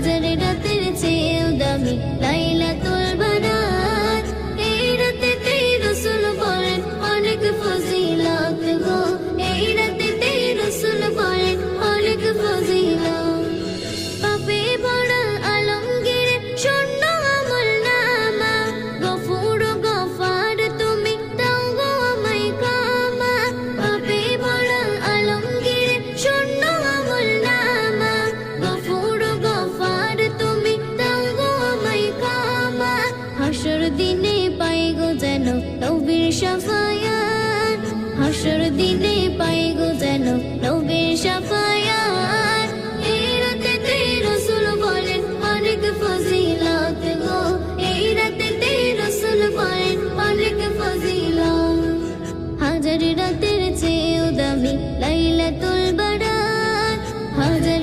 在你的。নবীর সাফায়াত। হাসর দিনে পাই গো যেন নবীর সাফায়াত। এই রাতে তে রসুল বলেন, অনেক ফজিলত গো। এই রাতে তে রসুল বলেন, অনেক ফজিলত। হাজার রাতের চেয়েও দামি লাইলাতুল বারাত হাজার